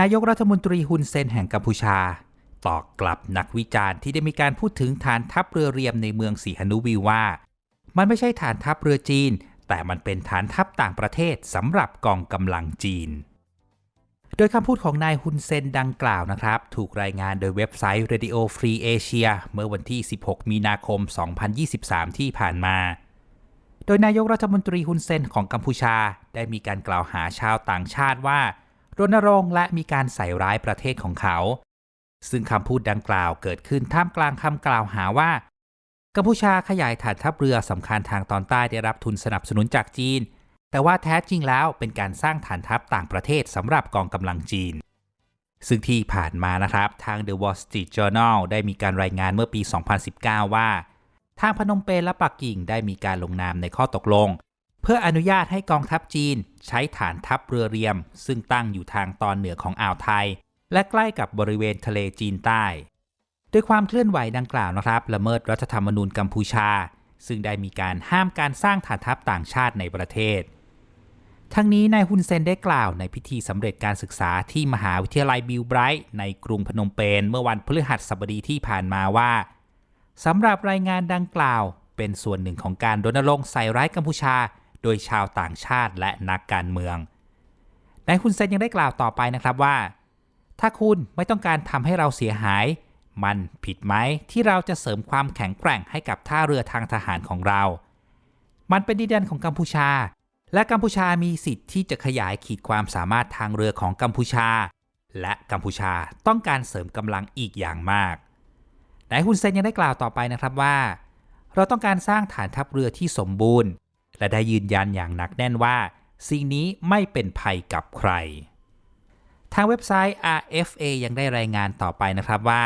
นายกรัฐมนตรีฮุนเซนแห่งกัมพูชา ตอบกลับนักวิจารณ์ที่ได้มีการพูดถึงฐานทัพเรือเรียมในเมืองสีหนุวิวว่า มันไม่ใช่ฐานทัพเรือจีน แต่มันเป็นฐานทัพต่างประเทศสำหรับกองกำลังจีน โดยคำพูดของนายฮุนเซนดังกล่าวนะครับ ถูกรายงานโดยเว็บไซต์ Radio Free Asia เมื่อวันที่ 16 มีนาคม 2023 ที่ผ่านมาโดยนายกรัฐมนตรีฮุนเซนของกัมพูชา ได้มีการกล่าวหาชาวต่างชาติว่า รณรงค์และมีการใส่ร้ายประเทศของเขา ซึ่งคำพูดดังกล่าวเกิดขึ้นท่ามกลางคำกล่าวหาว่า กัมพูชาขยายฐานทัพเรือสำคัญทางตอนใต้ได้รับทุนสนับสนุนจากจีน แต่ว่าแท้จริงแล้วเป็นการสร้างฐานทัพต่างประเทศสำหรับกองกำลังจีน ซึ่งที่ผ่านมานะครับทาง The Wall Street Journal ได้มีการรายงานเมื่อปี 2019 ว่าทางพนมเปญและปักกิ่งได้มีการลงนามในข้อตกลง พื่ออนุญาตให้กองทัพจีน ใช้ฐานทัพเรือเรียม ซึ่งตั้งอยู่ทางตอนเหนือของอ่าวไทย และใกล้กับบริเวณทะเลจีนใต้โดยความเคลื่อนไหวดังกล่าวนะครับ ละเมิดรัฐธรรมนูญกัมพูชา ซึ่งได้มีการห้ามการสร้างฐานทัพต่างชาติในประเทศ ทั้งนี้นายฮุนเซนได้กล่าวในพิธีสำเร็จการศึกษาที่มหาวิทยาลัยบิลไบรท์ในกรุงพนมเปญเมื่อวันพฤหัสบดีที่ผ่านมาว่าสำหรับรายงานดังกล่าว เป็นส่วนหนึ่งของการรณรงค์ใส่ร้ายกัมพูชา โดยชาวต่างชาติและนักการเมืองนายฮุนเซนยังได้กล่าวต่อไปนะครับว่า ถ้าคุณไม่ต้องการทำให้เราเสียหาย มันผิดไหมที่เราจะเสริมความแข็งแกร่งให้กับท่าเรือทางทหารของเรา มันเป็นดินแดนของกัมพูชา และกัมพูชามีสิทธิ์ที่จะขยายขีดความสามารถทางเรือของกัมพูชา และกัมพูชาต้องการเสริมกำลังอีกอย่างมากนายฮุนเซนยังได้กล่าวต่อไปนะครับว่า เราต้องการสร้างฐานทัพเรือที่สมบูรณ์ และได้ยืนยันอย่างหนักแน่นว่า สิ่งนี้ไม่เป็นภัยกับใคร ทางเว็บไซต์ RFA ยังได้รายงานต่อไปนะครับว่า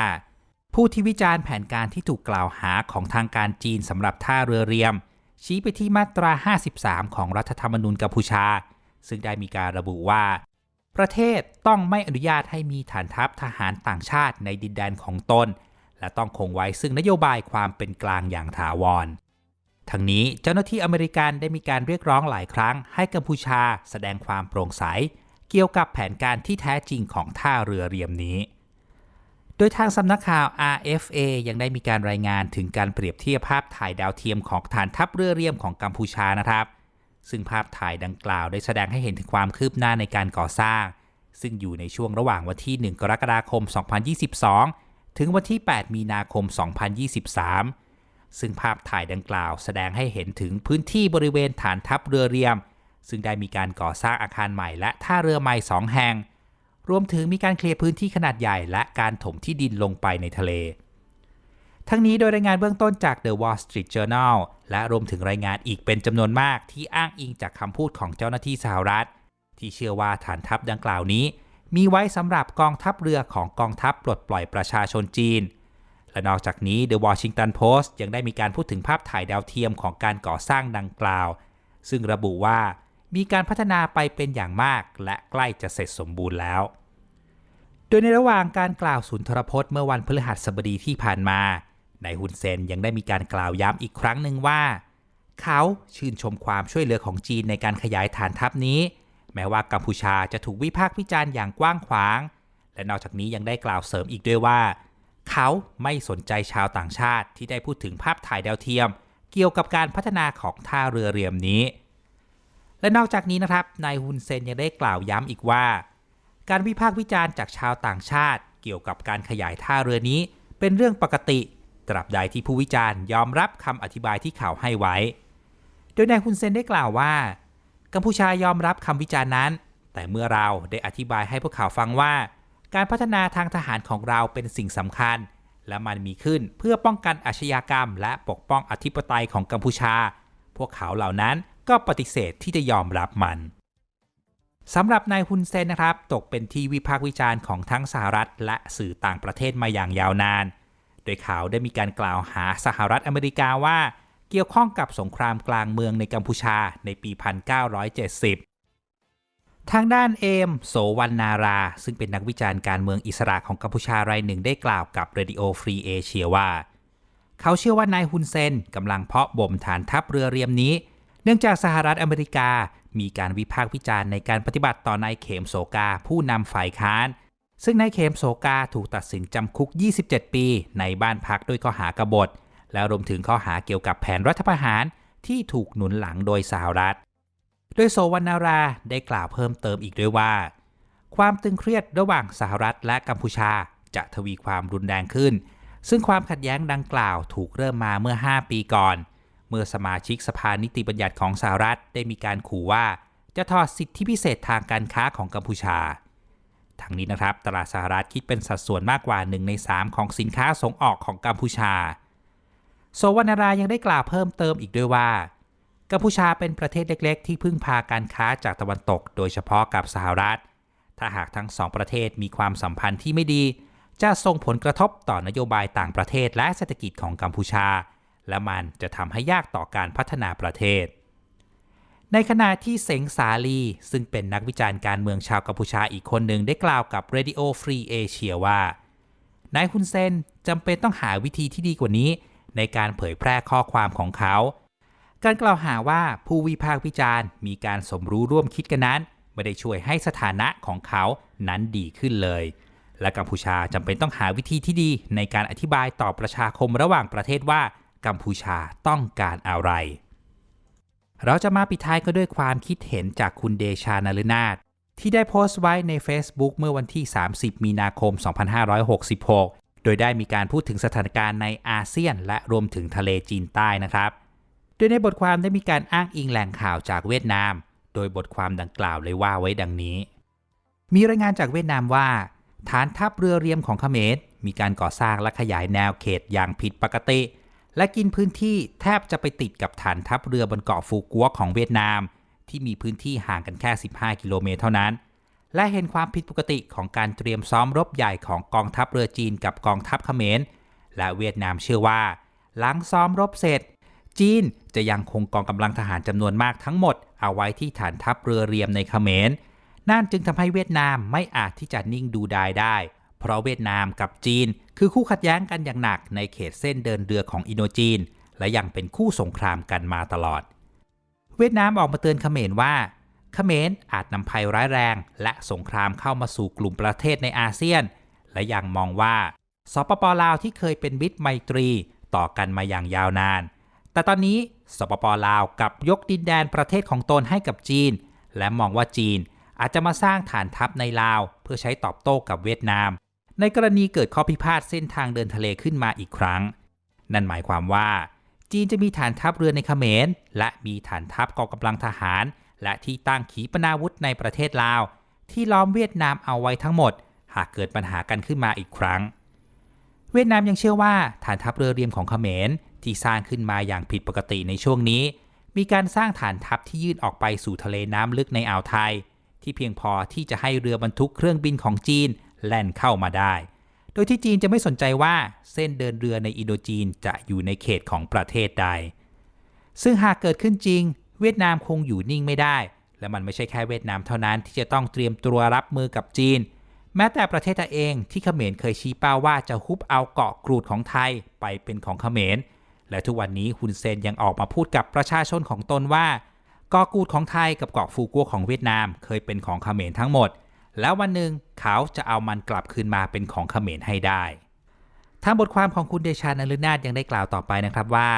ผู้ที่วิจารณ์แผนการที่ถูกกล่าวหาของทางการจีนสำหรับท่าเรือเรียม ชี้ไปที่มาตรา 53 ของรัฐธรรมนูญกัมพูชา ซึ่งได้มีการระบุว่าประเทศต้องไม่อนุญาตให้มีฐานทัพทหารต่างชาติในดินแดนของตน และต้องคงไว้ซึ่งนโยบายความเป็นกลางอย่างถาวร ทั้งนี้เจ้าหน้าที่อเมริกันได้มีการเรียกร้องหลายครั้ง ให้กัมพูชาแสดงความโปร่งใส เกี่ยวกับแผนการที่แท้จริงของท่าเรือเรียมนี้ โดยทางสำนักข่าว RFA ยังได้มีการรายงานถึงการเปรียบเทียบภาพถ่ายดาวเทียมของฐานทัพเรือเรียมของกัมพูชานะครับ ซึ่งภาพถ่ายดังกล่าวได้แสดงให้เห็นถึงความคืบหน้าในการก่อสร้าง ซึ่งอยู่ในช่วงระหว่างวันที่ 1 กรกฎาคม 2022 ถึงวันที่ 8 มีนาคม 2023 ซึ่งภาพถ่ายดังกล่าวแสดงให้เห็นถึงพื้นที่บริเวณฐานทัพเรือเรียม ซึ่งได้มีการก่อสร้างอาคารใหม่และท่าเรือใหม่สองแห่ง รวมถึงมีการเคลียร์พื้นที่ขนาดใหญ่และการถมที่ดินลงไปในทะเล ทั้งนี้โดยรายงานเบื้องต้นจาก The Wall Street Journal และรวมถึงรายงานอีกเป็นจำนวนมากที่อ้างอิงจากคำพูดของเจ้าหน้าที่สหรัฐ ที่เชื่อว่าฐานทัพดังกล่าวนี้ มีไว้สำหรับกองทัพเรือของกองทัพปลดปล่อยประชาชนจีน และนอกจากนี้ The Washington Post ยังได้มีการพูดถึงภาพถ่ายดาวเทียมของการก่อสร้างดังกล่าว ซึ่งระบุว่ามีการพัฒนาไปเป็นอย่างมาก และใกล้จะเสร็จสมบูรณ์แล้ว โดยในระหว่างการกล่าวสุนทรพจน์เมื่อวันพฤหัสบดีที่ผ่านมานายฮุนเซนยังได้มีการกล่าวย้ำอีกครั้งหนึ่งว่า เขาชื่นชมความช่วยเหลือของจีนในการขยายฐานทัพนี้ แม้ว่ากัมพูชาจะถูกวิพากษ์วิจารณ์อย่างกว้างขวาง และนอกจากนี้ยังได้กล่าวเสริมอีกด้วยว่า เขาไม่สนใจชาวต่างชาติที่ได้พูดถึงภาพถ่ายดาวเทียม เกี่ยวกับการพัฒนาของท่าเรือเรียมนี้ และนอกจากนี้นะครับนายฮุนเซนยังได้กล่าวย้ำอีกว่า การวิพากษ์วิจารณ์จากชาวต่างชาติ เกี่ยวกับการขยายท่าเรือนี้ เป็นเรื่องปกติ ตราบใดที่ผู้วิจารณ์ยอมรับคำอธิบายที่เขาให้ไว้ โดยนายฮุนเซนได้กล่าวว่า กัมพูชายอมรับคำวิจารณ์นั้น แต่เมื่อเราได้อธิบายให้พวกเขาฟังว่า การพัฒนาทางทหารของเราเป็นสิ่งสำคัญ และมันมีขึ้นเพื่อป้องกันอาชญากรรม และปกป้องอธิปไตยของกัมพูชา พวกเขาเหล่านั้นก็ปฏิเสธที่จะยอมรับมันสำหรับนายฮุนเซนนะครับ ตกเป็นที่วิพากษ์วิจารณ์ของทั้งสหรัฐ และสื่อต่างประเทศมาอย่างยาวนาน โดยเขาได้มีการกล่าวหาสหรัฐอเมริกาว่า เกี่ยวข้องกับสงครามกลางเมืองในกัมพูชาในปี 1970 ทางด้านเอมโสวันนารา ซึ่งเป็นนักวิจารณ์การเมืองอิสระของกัมพูชารายหนึ่งได้กล่าวกับ Radio Free Asia ว่า เขาเชื่อว่านายฮุนเซนกำลังเพาะบ่มฐานทัพเรือเรียมนี้ เนื่องจากสหรัฐอเมริกา มีการวิพากษ์วิจารณ์ในการปฏิบัติต่อนายเขมโสกาผู้นำฝ่ายค้าน ซึ่งนายเขมโสกาถูกตัดสินจำคุก 27 ปี ในบ้านพักด้วยข้อหากบฏ แล้วรวมถึงข้อหาเกี่ยวกับแผนรัฐประหารที่ถูกหนุนหลังโดยสหรัฐ โดยโซวรรณราได้กล่าวเพิ่มเติมอีกด้วยว่า ความตึงเครียดระหว่างสหรัฐและกัมพูชาจะทวีความรุนแรงขึ้น ซึ่งความขัดแย้งดังกล่าวถูกเริ่มมาเมื่อ 5 ปีก่อน เมื่อสมาชิกสภานิติบัญญัติของสหรัฐได้มีการขู่ว่า จะถอดสิทธิพิเศษทางการค้าของกัมพูชาทั้งนี้นะครับตลาดสหรัฐคิดเป็นสัดส่วนมากกว่า 1 ใน 3 ของสินค้าส่งออกของกัมพูชาโซวรรณรายังได้กล่าวเพิ่มเติมอีกด้วยว่า กัมพูชาเป็นประเทศเล็กๆ ที่พึ่งพาการค้าจากตะวันตก โดยเฉพาะกับสหรัฐ ถ้าหากทั้งสองประเทศมีความสัมพันธ์ที่ไม่ดี จะส่งผลกระทบต่อนโยบายต่างประเทศและเศรษฐกิจของกัมพูชา และมันจะทำให้ยากต่อการพัฒนาประเทศ ในขณะที่เสงสาลี ซึ่งเป็นนักวิจารณ์การเมืองชาวกัมพูชาอีกคนหนึ่งได้กล่าวกับ Radio Free Asia ว่านายฮุนเซนจำเป็นต้องหาวิธีที่ดีกว่านี้ ในการเผยแพร่ข้อความของเขา การกล่าวหาว่าผู้วิพากษ์วิจารณ์ มีการสมรู้ร่วมคิดกันนั้น ไม่ได้ช่วยให้สถานะของเขานั้นดีขึ้นเลย และกัมพูชาจำเป็นต้องหาวิธีที่ดีในการอธิบายต่อประชาคมระหว่างประเทศว่ากัมพูชาต้องการอะไร เราจะมาปิดท้ายก็ด้วยความคิดเห็นจากคุณเดชานฤนาถที่ได้โพสต์ไว้ใน Facebook เมื่อวันที่ 30 มีนาคม 2566 โดยได้มีการพูดถึงสถานการณ์ในอาเซียน และรวมถึงทะเลจีนใต้นะครับโดยในบทความได้มีการอ้างอิงแหล่งข่าวจากเวียดนาม โดยบทความดังกล่าวเลยว่าไว้ดังนี้ มีรายงานจากเวียดนามว่า ฐานทัพเรือเรียมของเขมรมีการก่อสร้างและขยายแนวเขตอย่างผิดปกติ และกินพื้นที่แทบจะไปติดกับฐานทัพเรือบนเกาะฟูกัวของเวียดนาม ที่มีพื้นที่ห่างกันแค่ 15 กิโลเมตรเท่านั้น และเห็นความผิดปกติของการเตรียมซ้อมรบใหญ่ของกองทัพเรือจีนกับกองทัพเขมร และเวียดนามเชื่อว่า หลังซ้อมรบเสร็จ จีนจะยังคงกองกำลังทหารจำนวนมากทั้งหมด เอาไว้ที่ฐานทัพเรือเรียมในเขมรนั่นจึงทำให้เวียดนามไม่อาจที่จะนิ่งดูดายได้ เพราะเวียดนามกับจีน คือคู่ขัดแย้งกันอย่างหนักในเขตเส้นเดินเรือของอินโดจีน และยังเป็นคู่สงครามกันมาตลอด เวียดนามออกมาเตือนเขมรว่าเขมรอาจนำภัยร้ายแรง และสงครามเข้ามาสู่กลุ่มประเทศในอาเซียน และยังมองว่าสปปลาวที่เคยเป็นมิตรไมตรีต่อกันมาอย่างยาวนาน แต่ตอนนี้สปปลาวกับยกดินแดนประเทศของตนให้กับจีน และมองว่าจีนอาจจะมาสร้างฐานทัพในลาว เพื่อใช้ตอบโต้กับเวียดนาม ในกรณีเกิดข้อพิพาทเส้นทางเดินทะเลขึ้นมาอีกครั้ง นั่นหมายความว่า จีนจะมีฐานทัพเรือในเขมร และมีฐานทัพกองกำลังทหาร และที่ตั้งขีปนาวุธในประเทศลาว ที่ล้อมเวียดนามเอาไว้ทั้งหมด หากเกิดปัญหากันขึ้นมาอีกครั้ง เวียดนามยังเชื่อว่าฐานทัพเรือเรียมของเขมร ที่สร้างขึ้นมาอย่างผิดปกติในช่วงนี้ มีการสร้างฐานทัพที่ยื่นออกไปสู่ทะเลน้ำลึกในอ่าวไทย ที่เพียงพอที่จะให้เรือบรรทุกเครื่องบินของจีนแล่นเข้ามาได้ โดยที่จีนจะไม่สนใจว่าเส้นเดินเรือในอินโดจีนจะอยู่ในเขตของประเทศใด ซึ่งหากเกิดขึ้นจริง เวียดนามคงอยู่นิ่งไม่ได้ และมันไม่ใช่แค่เวียดนามเท่านั้นที่จะต้องเตรียมตัวรับมือกับจีนแม้แต่ประเทศไทยเองที่เขมรเคยชี้เป้าว่าจะฮุบเอาเกาะกรูดของไทยไปเป็นของเขมร และทุกวันนี้ฮุนเซนยังออกมาพูดกับประชาชนของตนว่าเกาะกูดของไทยกับเกาะฟูกัวของเวียดนามเคยเป็นของเขมรทั้งหมด แล้ววันหนึ่งเขาจะเอามันกลับคืนมาเป็นของเขมรให้ได้ทางบทความของคุณเดชานฤนาถยังได้กล่าวต่อไปนะครับว่า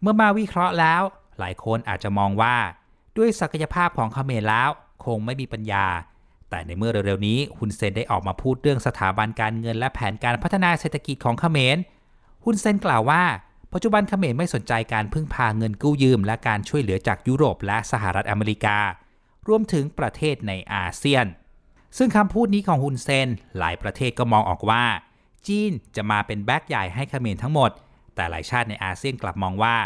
เมื่อมาวิเคราะห์แล้ว หลายคนอาจจะมองว่า ด้วยศักยภาพของเขมรแล้วคงไม่มีปัญญา แต่ในเมื่อเร็วๆนี้ฮุนเซนได้ออกมาพูดเรื่องสถาบันการเงินและแผนการพัฒนาเศรษฐกิจของเขมรฮุนเซนกล่าวว่า ปัจจุบันเขมรไม่สนใจการพึ่งพาเงินกู้ยืม และการช่วยเหลือจากยุโรปและสหรัฐอเมริกา รวมถึงประเทศในอาเซียน ซึ่งคำพูดนี้ของฮุนเซนหลายประเทศก็มองออกว่า จีนจะมาเป็นแบ็กใหญ่ให้เขมรทั้งหมด แต่หลายชาติในอาเซียนกลับมองว่า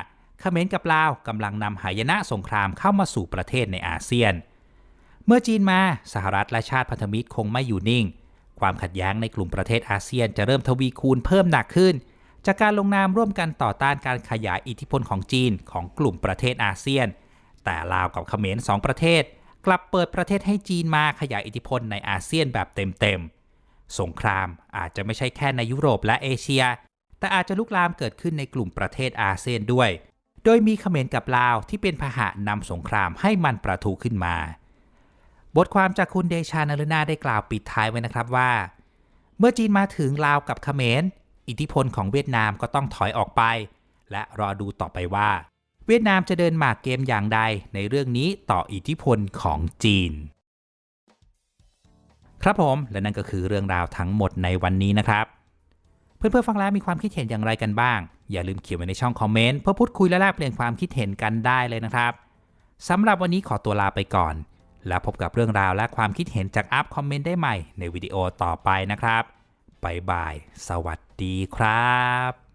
เขมรกับลาวกำลังนำหายนะสงครามเข้ามาสู่ประเทศในอาเซียน เมื่อจีนมาสหรัฐและชาติพันธมิตรคงไม่อยู่นิ่ง ความขัดแย้งในกลุ่มประเทศอาเซียนจะเริ่มทวีคูณเพิ่มหนักขึ้น จากการลงนามร่วมกันต่อต้านการขยายอิทธิพลของจีนของกลุ่มประเทศอาเซียน แต่ลาวกับเขมรสองประเทศ กลับเปิดประเทศให้จีนมาขยายอิทธิพลในอาเซียนแบบเต็มๆ สงครามอาจจะไม่ใช่แค่ในยุโรปและเอเชีย แต่อาจจะลุกลามเกิดขึ้นในกลุ่มประเทศอาเซียนด้วย โดยมีเขมรกับลาวที่เป็นพาหะนำสงครามให้มันประทุขึ้นมา บทความจากคุณเดชานรุณาได้กล่าวปิดท้ายไว้นะครับว่า เมื่อจีนมาถึงลาวกับเขมร อิทธิพลของเวียดนามก็ต้องถอยออกไป และรอดูต่อไปว่า เวียดนามจะเดินหมากเกมอย่างใดในเรื่องนี้ต่ออิทธิพลของจีน ครับผมและนั่นก็คือเรื่องราวทั้งหมดในวันนี้นะครับ เพื่อนๆฟังแล้วมีความคิดเห็นอย่างไรกันบ้าง อย่าลืมเขียนไว้ในช่องคอมเมนต์เพื่อพูดคุยและแลกเปลี่ยนความคิดเห็นกันได้เลยนะครับสำหรับวันนี้ขอตัวลาไปก่อน แล้วพบกับเรื่องราวและความคิดเห็นจากอัพคอมเมนต์ได้ใหม่ในวิดีโอต่อไปนะครับ บาย สวัสดีครับ